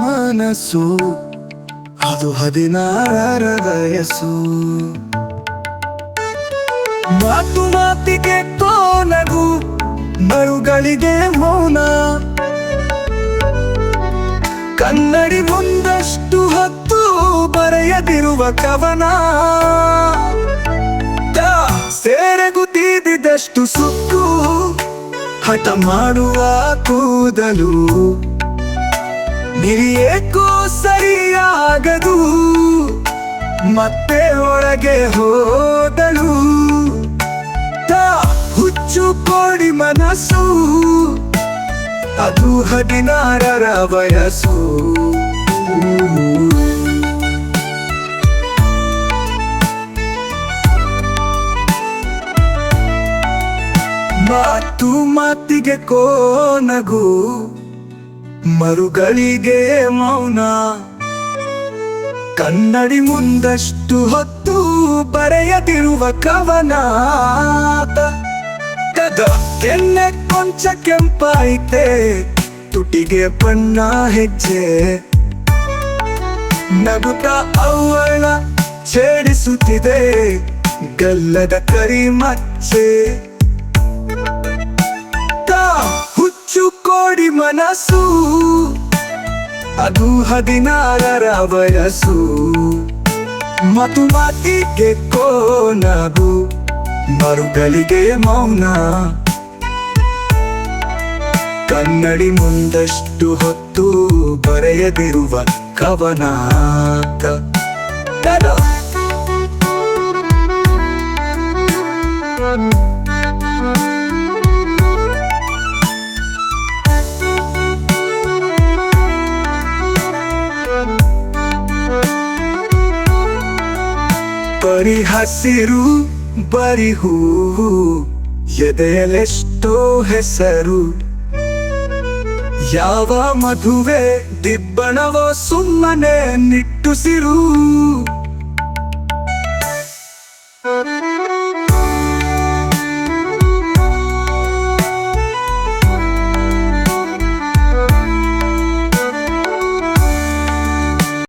ಮನಸ್ಸು. ಅದು ಹದಿನಾರರ ವಯಸ್ಸು ಮಾತು ಮಾತಿಗೆ ಕೋನಗು, ಮರುಗಳಿಗೆ ಮೌನ. ಕನ್ನಡಿ ಮುಂದಷ್ಟು ಹತ್ತು ಬರೆಯದಿರುವ ಕವನ. ಸೇರೆಗು ತೀದಿದಷ್ಟು ಸುಕ್ಕು. ಹಠ ಮಾಡುವ ಕೂದಲು. ನಿರಿಯೇಕೋ ಸರಿಯಾಗದು ಮತ್ತೆ ಒಳಗೆ ಹೋದಳು. ಹುಚ್ಚು ಕೋಡಿ ಮನಸ್ಸು ಅದು ಹದಿನಾರರ ವಯಸ್ಸು. ಮಾತು ಮಾತಿಗೆ ಕೋನಗು ಮರುಗಳಿಗೆ ಮೌನ. ಕನ್ನಡಿ ಮುಂದಷ್ಟು ಹೊತ್ತು ಬರೆಯದಿರುವ ಕವನ ಕದ ಕೆನ್ನೆ ಕೊಂಚ ಕೆಂಪಾಯಿತೆ, ತುಟಿಗೆ ಬಣ್ಣ ಹೆಜ್ಜೆ. ನಗುತ ಅವಳ ಛೇಡಿಸುತ್ತಿದೆ, ಗಲ್ಲದ ಕರಿ ಮಚ್ಚೆ. ಮನಸ್ಸು ಅದು ಹದಿನಾರರ ವಯಸ್ಸು. ಮತು ಮಾತಿಗೆ ಕೋನಗು ಮರುಗಳಿಗೆ ಮೌನ. ಕನ್ನಡಿ ಮುಂದಷ್ಟು ಹೊತ್ತು ಬರೆಯದಿರುವ ಕವನ ಬರಿ ಹಸಿರು ಬರಿ ಹೂವು ಎದೆಯಲೆಷ್ಟೋ ಹೆಸರು. ಯಾವ ಮಧುವೆ ದಿಬ್ಬಣವೋ ಸುಮ್ಮನೆ ನಿಟ್ಟುಸಿರು.